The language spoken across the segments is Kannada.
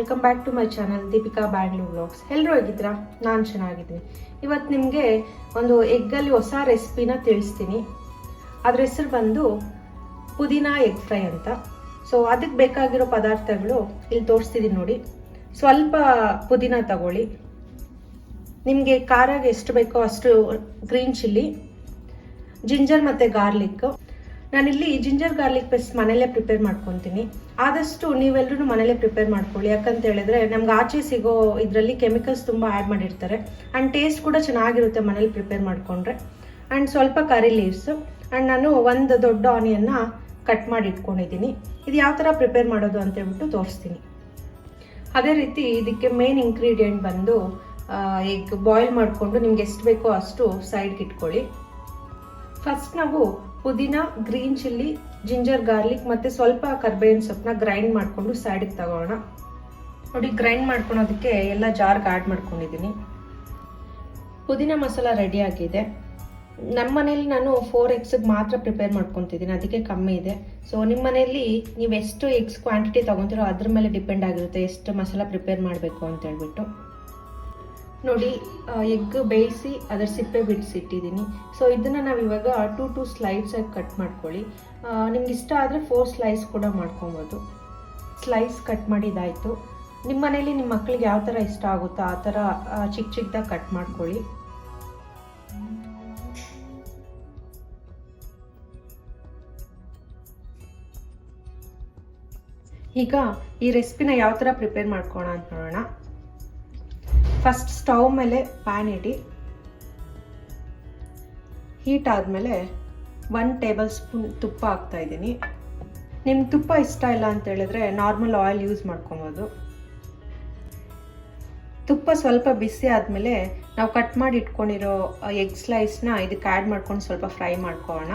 Welcome back to my channel Deepika Bangalore vlogs ಎಲ್ಲರೂ ಹೇಗಿದ್ದೀರಾ? ನಾನು ಚೆನ್ನಾಗಿದ್ದೀನಿ. ಇವತ್ತು ನಿಮಗೆ ಒಂದು ಎಗ್ಗಲ್ಲಿ ಹೊಸ ರೆಸಿಪಿನ ತಿಳಿಸ್ತೀನಿ. ಅದ್ರ ಹೆಸರು ಬಂದು ಪುದೀನ ಎಗ್ ಫ್ರೈ ಅಂತ. ಸೊ ಅದಕ್ಕೆ ಬೇಕಾಗಿರೋ ಪದಾರ್ಥಗಳು ಇಲ್ಲಿ ತೋರಿಸ್ತಿದ್ದೀನಿ ನೋಡಿ. ಸ್ವಲ್ಪ ಪುದೀನ ತಗೊಳ್ಳಿ. ನಿಮಗೆ ಖಾರಾಗ ಎಷ್ಟು ಬೇಕೋ ಅಷ್ಟು ಗ್ರೀನ್ ಚಿಲ್ಲಿ ಜಿಂಜರ್ ಮತ್ತು ಗಾರ್ಲಿಕ್ ನಾನಿಲ್ಲಿ ಜಿಂಜರ್ ಗಾರ್ಲಿಕ್ ಪೇಸ್ಟ್ ಮನೇಲೇ ಪ್ರಿಪೇರ್ ಮಾಡ್ಕೊತೀನಿ. ಆದಷ್ಟು ನೀವೆಲ್ಲರೂ ಮನೇಲೇ ಪ್ರಿಪೇರ್ ಮಾಡ್ಕೊಳ್ಳಿ. ಯಾಕಂತ ಹೇಳಿದ್ರೆ ನಮ್ಗೆ ಆಚೆ ಸಿಗೋ ಇದರಲ್ಲಿ ಕೆಮಿಕಲ್ಸ್ ತುಂಬ ಆ್ಯಡ್ ಮಾಡಿರ್ತಾರೆ. ಆ್ಯಂಡ್ ಟೇಸ್ಟ್ ಕೂಡ ಚೆನ್ನಾಗಿರುತ್ತೆ ಮನೇಲಿ ಪ್ರಿಪೇರ್ ಮಾಡಿಕೊಂಡ್ರೆ. ಆ್ಯಂಡ್ ಸ್ವಲ್ಪ ಕರಿ ಲೀವ್ಸ್ ಆ್ಯಂಡ್ ನಾನು ಒಂದು ದೊಡ್ಡ ಆನಿಯನ್ನ ಕಟ್ ಮಾಡಿ ಇಟ್ಕೊಂಡಿದ್ದೀನಿ. ಇದು ಯಾವ ಥರ ಪ್ರಿಪೇರ್ ಮಾಡೋದು ಅಂತ ಹೇಳ್ಬಿಟ್ಟು ತೋರಿಸ್ತೀನಿ. ಅದೇ ರೀತಿ ಇದಕ್ಕೆ ಮೇನ್ ಇಂಗ್ರೀಡಿಯೆಂಟ್ ಬಂದು ಎಗ್ ಬಾಯ್ಲ್ ಮಾಡಿಕೊಂಡು ನಿಮ್ಗೆ ಎಷ್ಟು ಬೇಕೋ ಅಷ್ಟು ಸೈಡ್ಗೆ ಇಟ್ಕೊಳ್ಳಿ. ಫಸ್ಟ್ ನಾವು ಪುದೀನ, ಗ್ರೀನ್ ಚಿಲ್ಲಿ, ಜಿಂಜರ್ ಗಾರ್ಲಿಕ್ ಮತ್ತೆ ಸ್ವಲ್ಪ ಕರ್ಬೇವಿನ ಸೊಪ್ಪನ್ನ ಗ್ರೈಂಡ್ ಮಾಡಿಕೊಂಡು ಸೈಡಿಗೆ ತಗೋಣ. ನೋಡಿ ಗ್ರೈಂಡ್ ಮಾಡ್ಕೊಳೋದಕ್ಕೆ ಎಲ್ಲ ಜಾರ್ಗೆ ಆ್ಯಡ್ ಮಾಡ್ಕೊಂಡಿದ್ದೀನಿ ಪುದೀನ ಮಸಾಲ ಆಗಿದೆ. ನಮ್ಮ ಮನೇಲಿ ನಾನು ಫೋರ್ ಎಗ್ಸ್ಗೆ ಮಾತ್ರ ಪ್ರಿಪೇರ್ ಮಾಡ್ಕೊತಿದ್ದೀನಿ ಅದಕ್ಕೆ ಕಮ್ಮಿ ಇದೆ. ಸೊ ನಿಮ್ಮ ಮನೆಯಲ್ಲಿ ನೀವು ಎಷ್ಟು ಎಗ್ಸ್ ಕ್ವಾಂಟಿಟಿ ತೊಗೊತೀರೋ ಅದ್ರ ಮೇಲೆ ಡಿಪೆಂಡ್ ಆಗಿರುತ್ತೆ ಎಷ್ಟು ಮಸಾಲ ಪ್ರಿಪೇರ್ ಮಾಡಬೇಕು ಅಂತ ಹೇಳ್ಬಿಟ್ಟು. ನೋಡಿ ಎಗ್ ಬೇಯಿಸಿ ಅದರ ಸಿಪ್ಪೆ ಬಿಡಿಸಿಟ್ಟಿದ್ದೀನಿ. ಸೊ ಇದನ್ನು ನಾವು ಇವಾಗ ಟೂ ಟೂ ಸ್ಲೈಡ್ಸಾಗಿ ಕಟ್ ಮಾಡ್ಕೊಳ್ಳಿ. ನಿಮ್ಗೆ ಇಷ್ಟ ಆದರೆ ಫೋರ್ ಸ್ಲೈಸ್ ಕೂಡ ಮಾಡ್ಕೊಬೋದು. ಸ್ಲೈಸ್ ಕಟ್ ಮಾಡಿದಾಯಿತು ನಿಮ್ಮ ಮನೇಲಿ ನಿಮ್ಮ ಮಕ್ಕಳಿಗೆ ಯಾವ ಥರ ಇಷ್ಟ ಆಗುತ್ತೋ ಆ ಥರ ಚಿಕ್ಕ ಚಿಕ್ಕದಾಗಿ ಕಟ್ ಮಾಡ್ಕೊಳ್ಳಿ. ಈಗ ಈ ರೆಸಿಪಿನ ಯಾವ ಥರ ಪ್ರಿಪೇರ್ ಮಾಡ್ಕೋಣ ಅಂತ ನೋಡೋಣ. ಫಸ್ಟ್ ಸ್ಟವ್ ಮೇಲೆ ಪ್ಯಾನ್ ಇಡಿ ಹೀಟ್ ಆದಮೇಲೆ ಒನ್ ಟೇಬಲ್ ಸ್ಪೂನ್ ತುಪ್ಪ ಹಾಕ್ತಾ ಇದ್ದೀನಿ. ನಿಮ್ಗೆ ತುಪ್ಪ ಇಷ್ಟ ಇಲ್ಲ ಅಂತ ಹೇಳಿದ್ರೆ ನಾರ್ಮಲ್ ಆಯಿಲ್ ಯೂಸ್ ಮಾಡ್ಕೊಬೋದು. ತುಪ್ಪ ಸ್ವಲ್ಪ ಬಿಸಿ ಆದಮೇಲೆ ನಾವು ಕಟ್ ಮಾಡಿ ಇಟ್ಕೊಂಡಿರೋ ಎಗ್ ಸ್ಲೈಸ್ನ ಇದಕ್ಕೆ ಆ್ಯಡ್ ಮಾಡ್ಕೊಂಡು ಸ್ವಲ್ಪ ಫ್ರೈ ಮಾಡ್ಕೊಳ್ಳೋಣ.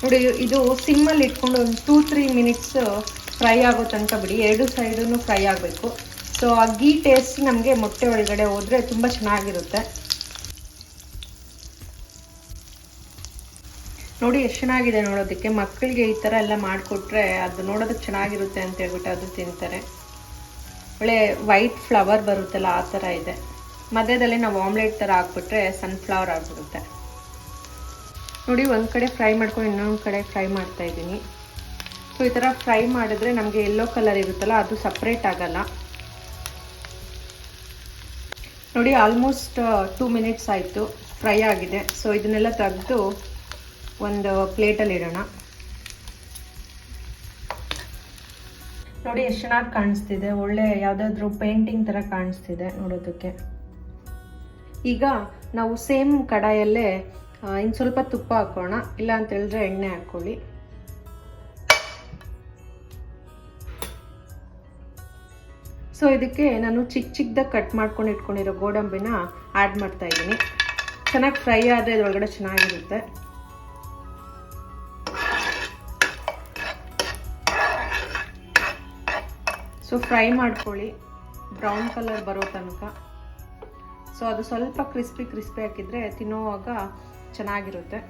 ನೋಡಿ, ಇದು ಸಿಮ್ಮಲ್ಲಿ ಇಟ್ಕೊಂಡು ಒಂದು ಟೂ ತ್ರೀ ಮಿನಿಟ್ಸ್ ಫ್ರೈ ಆಗೋ ತನಕ ಬಿಡಿ. ಎರಡು ಸೈಡೂ ಫ್ರೈ ಆಗಬೇಕು. ಸೊ ಆ ಗೀ ಟೇಸ್ಟ್ ನಮಗೆ ಮೊಟ್ಟೆ ಒಳಗಡೆ ಹೋದರೆ ತುಂಬ ಚೆನ್ನಾಗಿರುತ್ತೆ. ನೋಡಿ, ಎಷ್ಟು ಚೆನ್ನಾಗಿದೆ ನೋಡೋದಕ್ಕೆ. ಮಕ್ಕಳಿಗೆ ಈ ಥರ ಎಲ್ಲ ಮಾಡಿಕೊಟ್ರೆ ಅದು ನೋಡೋದಕ್ಕೆ ಚೆನ್ನಾಗಿರುತ್ತೆ ಅಂತ ಹೇಳ್ಬಿಟ್ಟು ಅದು ತಿಂತಾರೆ. ಒಳ್ಳೆ ವೈಟ್ ಫ್ಲವರ್ ಬರುತ್ತಲ್ಲ, ಆ ಥರ ಇದೆ. ಮಧ್ಯದಲ್ಲಿ ನಾವು ಆಮ್ಲೆಟ್ ಥರ ಹಾಕ್ಬಿಟ್ರೆ ಸನ್ಫ್ಲವರ್ ಆಗಿಬಿಡುತ್ತೆ. ನೋಡಿ, ಒಂದು ಕಡೆ ಫ್ರೈ ಮಾಡ್ಕೊಂಡು ಇನ್ನೊಂದು ಕಡೆ ಫ್ರೈ ಮಾಡ್ತಾ ಇದ್ದೀನಿ. ಸೊ ಈ ಥರ ಫ್ರೈ ಮಾಡಿದ್ರೆ ನಮಗೆ ಎಲ್ಲೋ ಕಲರ್ ಇರುತ್ತಲ್ಲ, ಅದು ಸಪ್ರೇಟ್ ಆಗಲ್ಲ. ನೋಡಿ ಆಲ್ಮೋಸ್ಟ್ ಟೂ ಮಿನಿಟ್ಸ್ ಆಯಿತು, ಫ್ರೈ ಆಗಿದೆ. ಸೊ ಇದನ್ನೆಲ್ಲ ತೆಗೆದು ಒಂದು ಪ್ಲೇಟಲ್ಲಿ ಇಡೋಣ. ನೋಡಿ, ಎಷ್ಟು ಚೆನ್ನಾಗಿ ಕಾಣಿಸ್ತಿದೆ. ಒಳ್ಳೆ ಯಾವುದಾದ್ರೂ ಪೇಂಟಿಂಗ್ ಥರ ಕಾಣಿಸ್ತಿದೆ ನೋಡೋದಕ್ಕೆ. ಈಗ ನಾವು ಸೇಮ್ ಕಡಾಯಲ್ಲೇ ಇನ್ನು ಸ್ವಲ್ಪ ತುಪ್ಪ ಹಾಕೋಣ. ಇಲ್ಲ ಅಂತ ಹೇಳಿದ್ರೆ ಎಣ್ಣೆ ಹಾಕ್ಕೊಳ್ಳಿ ಸೊ ಇದಕ್ಕೆ ನಾನು ಚಿಕ್ಕ ಚಿಕ್ಕದಾಗಿ ಕಟ್ ಮಾಡ್ಕೊಂಡು ಇಟ್ಕೊಂಡಿರೋ ಗೋಡಂಬಿನ ಆ್ಯಡ್ ಮಾಡ್ತಾ ಇದ್ದೀನಿ. ಚೆನ್ನಾಗಿ ಫ್ರೈ ಆದರೆ ಇದ್ರೊಳಗಡೆ ಚೆನ್ನಾಗಿರುತ್ತೆ. ಸೊ ಫ್ರೈ ಮಾಡ್ಕೊಳ್ಳಿ. ಬ್ರೌನ್ ಕಲರ್ ಬರೋ ತನಕ. ಸೊ ಅದು ಸ್ವಲ್ಪ ಕ್ರಿಸ್ಪಿ ಕ್ರಿಸ್ಪಿ ಹಾಕಿದರೆ ತಿನ್ನೋವಾಗ ಚೆನ್ನಾಗಿರುತ್ತೆ.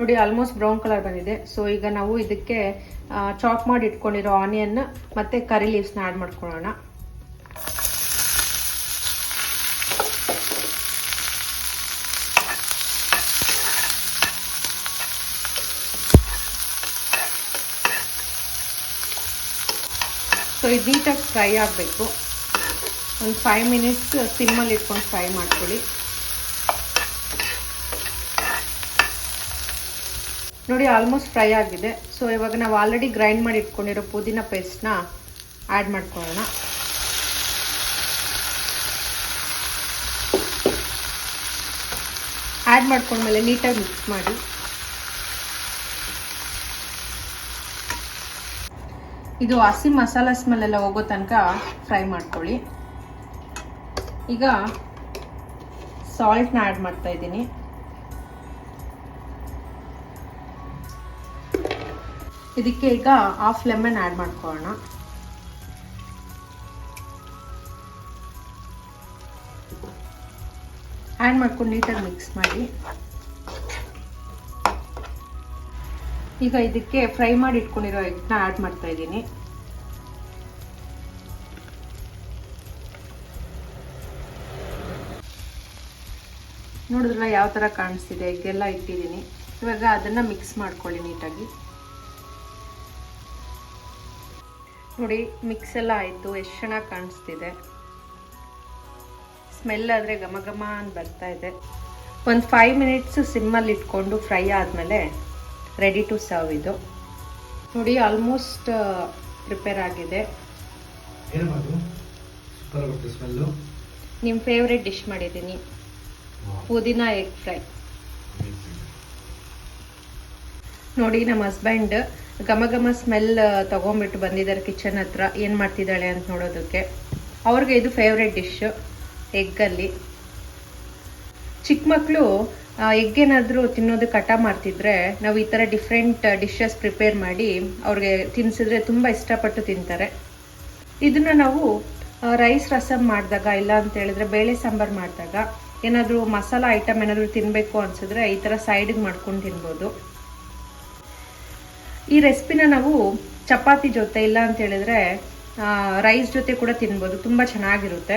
ನೋಡಿ ಆಲ್ಮೋಸ್ಟ್ ಬ್ರೌನ್ ಕಲರ್ ಬಂದಿದೆ. ಸೊ ಈಗ ನಾವು ಇದಕ್ಕೆ ಚಾಪ್ ಮಾಡಿ ಇಟ್ಕೊಂಡಿರೋ ಆನಿಯನ್ ಮತ್ತು ಕರಿ ಲೀವ್ಸ್ನ ಆ್ಯಡ್ ಮಾಡ್ಕೊಳ್ಳೋಣ. ಸೊ ಇದು ನೀಟಾಗಿ ಫ್ರೈ ಆಗಬೇಕು. ಒಂದು ಫೈವ್ ಮಿನಿಟ್ಸ್ ಸಿಮ್ಮಲ್ಲಿ ಇಟ್ಕೊಂಡು ಫ್ರೈ ಮಾಡ್ಕೊಳ್ಳಿ. ನೋಡಿ ಆಲ್ಮೋಸ್ಟ್ ಫ್ರೈ ಆಗಿದೆ. ಸೊ ಇವಾಗ ನಾವು ಆಲ್ರೆಡಿ ಗ್ರೈಂಡ್ ಮಾಡಿ ಇಟ್ಕೊಂಡಿರೋ ಪುದೀನ ಪೇಸ್ಟ್ನ ಆ್ಯಡ್ ಮಾಡ್ಕೊಳ್ಳೋಣ. ಆ್ಯಡ್ ಮಾಡ್ಕೊಂಡ್ಮೇಲೆ ನೀಟಾಗಿ ಮಿಕ್ಸ್ ಮಾಡಿ. ಇದು ಹಸಿ ಮಸಾಲ ಸ್ಮೆಲ್ ಎಲ್ಲ ಹೋಗೋ ತನಕ ಫ್ರೈ ಮಾಡ್ಕೊಳ್ಳಿ. ಈಗ ಸಾಲ್ಟ್ನ ಆ್ಯಡ್ ಮಾಡ್ತಾ ಇದ್ದೀನಿ. ಇದಕ್ಕೆ ಈಗ ಹಾಫ್ ಲೆಮನ್ ಆ್ಯಡ್ ಮಾಡ್ಕೊಳ್ಳೋಣ. ಆ್ಯಡ್ ಮಾಡ್ಕೊಂಡು ನೀಟಾಗಿ ಮಿಕ್ಸ್ ಮಾಡಿ. ಈಗ ಇದಕ್ಕೆ ಫ್ರೈ ಮಾಡಿ ಇಟ್ಕೊಂಡಿರೋ ಎಗ್ನ ಆ್ಯಡ್ ಮಾಡ್ತಾ ಇದ್ದೀನಿ. ನೋಡಿದ್ರಲ್ಲ ಯಾವ ಥರ ಕಾಣಿಸ್ತಿದೆ? ಎಗ್ಗೆಲ್ಲ ಇಟ್ಟಿದ್ದೀನಿ. ಇವಾಗ ಅದನ್ನು ಮಿಕ್ಸ್ ಮಾಡ್ಕೊಳ್ಳಿ ನೀಟಾಗಿ. ನೋಡಿ ಮಿಕ್ಸ್ ಎಲ್ಲ ಆಯಿತು ಎಷ್ಟು ಚೆನ್ನಾಗಿ ಕಾಣಿಸ್ತಿದೆ. ಸ್ಮೆಲ್ ಆದರೆ ಘಮ ಘಮ ಅಂತ ಬರ್ತಾ ಇದೆ. ಒಂದು ಫೈವ್ ಮಿನಿಟ್ಸ್ ಸಿಮ್ಮಲ್ಲಿ ಇಟ್ಕೊಂಡು ಫ್ರೈ ಆದಮೇಲೆ ರೆಡಿ ಟು ಸರ್ವ್ ಇದು. ನೋಡಿ ಆಲ್ಮೋಸ್ಟ್ ಪ್ರಿಪೇರ್ ಆಗಿದೆ. ನಿಮ್ಮ ಫೇವ್ರೆಟ್ ಡಿಶ್ ಮಾಡಿದ್ದೀನಿ. ಪುದೀನ ಎಗ್ ಫ್ರೈ ನೋಡಿ ನಮ್ಮ ಹಸ್ಬೆಂಡ್ ಘಮ ಘಮ ಸ್ಮೆಲ್ ತೊಗೊಂಬಿಟ್ಟು ಬಂದಿದ್ದಾರೆ ಕಿಚನ್ ಹತ್ರ. ಏನು ಮಾಡ್ತಿದ್ದಾಳೆ ಅಂತ ನೋಡೋದಕ್ಕೆ. ಅವ್ರಿಗೆ ಇದು ಫೇವ್ರೆಟ್ ಡಿಶ್ ಎಗ್ಗಲ್ಲಿ ಚಿಕ್ಕ ಮಕ್ಕಳು ಎಗ್ ಏನಾದರೂ ತಿನ್ನೋದು ಕಟ ಮಾಡ್ತಿದ್ರೆ ನಾವು ಈ ಥರ ಡಿಫ್ರೆಂಟ್ ಡಿಶಸ್ ಪ್ರಿಪೇರ್ ಮಾಡಿ ಅವ್ರಿಗೆ ತಿನ್ಸಿದ್ರೆ ತುಂಬ ಇಷ್ಟಪಟ್ಟು ತಿಂತಾರೆ. ಇದನ್ನು ನಾವು ರೈಸ್ ರಸಮ್ ಮಾಡಿದಾಗ, ಇಲ್ಲ ಅಂತ ಹೇಳಿದ್ರೆ ಬೇಳೆ ಸಾಂಬಾರು ಮಾಡಿದಾಗ ಏನಾದರೂ ಮಸಾಲ ಐಟಮ್ ಏನಾದರೂ ತಿನ್ನಬೇಕು ಅನಿಸಿದ್ರೆ ಈ ಥರ ಸೈಡಿಗೆ ಮಾಡ್ಕೊಂಡು ತಿನ್ಬೋದು. ಈ ರೆಸಿಪಿನ ನಾವು ಚಪಾತಿ ಜೊತೆ ಇಲ್ಲ ಅಂತ ಹೇಳಿದ್ರೆ ರೈಸ್ ಜೊತೆ ಕೂಡ ತಿನ್ಬೋದು. ತುಂಬ ಚೆನ್ನಾಗಿರುತ್ತೆ.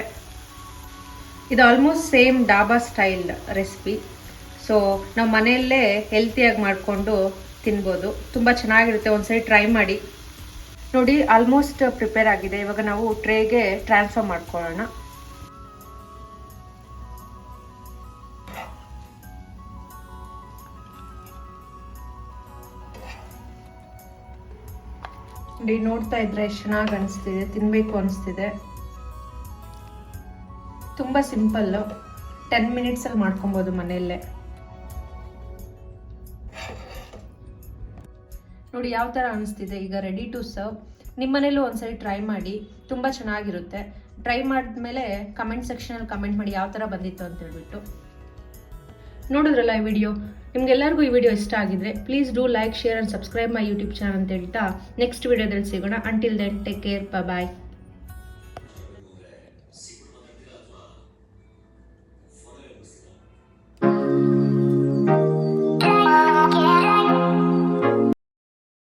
ಇದು almost same dhaba style recipe so ನಾವು ಮನೆಯಲ್ಲೇ ಹೆಲ್ತಿಯಾಗಿ ಮಾಡಿಕೊಂಡು ತಿನ್ಬೋದು. ತುಂಬ ಚೆನ್ನಾಗಿರುತ್ತೆ. ಒಂದ್ಸರಿ ಟ್ರೈ ಮಾಡಿ. ನೋಡಿ ಆಲ್ಮೋಸ್ಟ್ ಪ್ರಿಪೇರ್ ಆಗಿದೆ. ಇವಾಗ ನಾವು ಟ್ರೇಗೆ ಟ್ರಾನ್ಸ್ಫರ್ ಮಾಡ್ಕೊಳ್ಳೋಣ. ನೋಡಿ, ನೋಡ್ತಾ ಇದ್ರೆ ಎಷ್ಟು ಚೆನ್ನಾಗಿ ಅನಿಸ್ತಿದೆ ತಿನ್ನಬೇಕು ಅನಿಸ್ತಿದೆ. ತುಂಬ ಸಿಂಪಲ್ಲು ಟೆನ್ ಮಿನಿಟ್ಸಲ್ಲಿ ಮಾಡ್ಕೊಬೋದು ಮನೆಯಲ್ಲೇ. ನೋಡಿ, ಯಾವ ಥರ ಅನಿಸ್ತಿದೆ? ಈಗ ರೆಡಿ ಟು ಸರ್ವ್ ನಿಮ್ಮ ಮನೇಲೂ ಒಂದ್ಸರಿ ಟ್ರೈ ಮಾಡಿ, ತುಂಬ ಚೆನ್ನಾಗಿರುತ್ತೆ. ಟ್ರೈ ಮಾಡಿದ್ಮೇಲೆ ಕಮೆಂಟ್ ಸೆಕ್ಷನಲ್ಲಿ ಕಮೆಂಟ್ ಮಾಡಿ ಯಾವ ಥರ ಬಂದಿತ್ತು ಅಂತ ಹೇಳ್ಬಿಟ್ಟು. ನೋಡಿದ್ರಲ್ಲ ಈ ವಿಡಿಯೋ ನಿಮ್ಗೆಲ್ಲರಿಗೂ ಈ ವಿಡಿಯೋ ಇಷ್ಟ ಆಗಿದ್ರೆ please do like share and subscribe my YouTube channel ಅಂತ ಹೇಳ್ತಾ ನೆಕ್ಸ್ಟ್ ವಿಡಿಯೋದಲ್ಲಿ ಸಿಗೋಣ. Until then take care bye